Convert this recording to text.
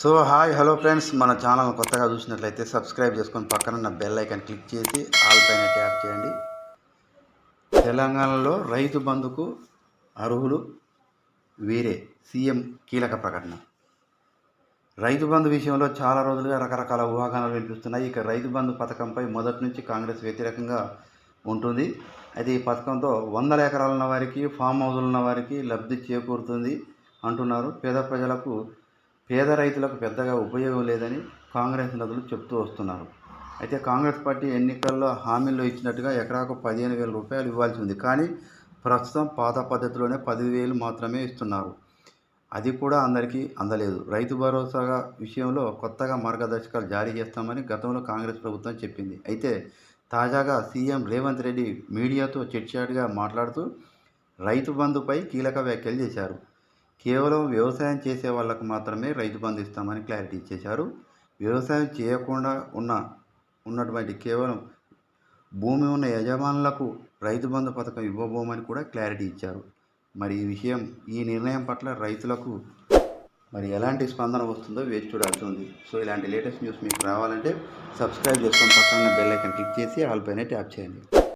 So hi hello friends. మన channel కొత్తగా చూసినట్లయితే సబ్స్క్రైబ్ చేసుకొని పక్కన ఉన్న బెల్ ఐకాన్ క్లిక్ చేసి ఆల్ పైన ట్యాప్ చేయండి. తెలంగాణలో రైతు బంధుకు అర్హులు వీరే. సీఎం కీలక ప్రకటన. రైతు బంధు విషయంలో చాలా రోజులుగా రకరకాల ఊహాగానాలు వినిపిస్తున్నాయి. ఇక రైతు బంధు పథకంపై మొదటి నుంచి కాంగ్రెస్ వ్యతిరేకంగా ఉంటుంది. అయితే ఈ పథకంతో వందల ఎకరాలున్న వారికి ఫామ్ హౌజులు ఉన్న వారికి లబ్ధి చేకూరుతుంది అంటున్నారు. పేద ప్రజలకు పేద రైతులకు పెద్దగా ఉపయోగం లేదని కాంగ్రెస్ నేతలు చెప్తూ వస్తున్నారు. అయితే కాంగ్రెస్ పార్టీ ఎన్నికల్లో హామీల్లో ఇచ్చినట్టుగా ఎకరాకు పదిహేను వేల రూపాయలు ఇవ్వాల్సి ఉంది. కానీ ప్రస్తుతం పాత పద్ధతిలోనే పదివేలు మాత్రమే ఇస్తున్నారు. అది కూడా అందరికీ అందలేదు. రైతు భరోసాగా విషయంలో కొత్తగా మార్గదర్శకాలు జారీ చేస్తామని గతంలో కాంగ్రెస్ ప్రభుత్వం చెప్పింది. అయితే తాజాగా సీఎం రేవంత్ రెడ్డి మీడియాతో చిట్చాటుగా మాట్లాడుతూ రైతు బంధుపై కీలక వ్యాఖ్యలు చేశారు. కేవలం వ్యవసాయం చేసే వాళ్ళకు మాత్రమే రైతు బంధు ఇస్తామని క్లారిటీ ఇచ్చేశారు. వ్యవసాయం చేయకుండా ఉన్న ఉన్నటువంటి కేవలం భూమి ఉన్న యజమానులకు రైతు బంధు పథకం ఇవ్వబోమని కూడా క్లారిటీ ఇచ్చారు. మరి ఈ విషయం ఈ నిర్ణయం పట్ల రైతులకు మరి ఎలాంటి స్పందన వస్తుందో వేచి చూడాల్సి ఉంది. సో ఇలాంటి లేటెస్ట్ న్యూస్ మీకు రావాలంటే సబ్స్క్రైబ్ చేసుకొని పక్కన బెల్ ఐకన్ క్లిక్ చేసి ఆల్ పైన ట్యాప్ చేయండి.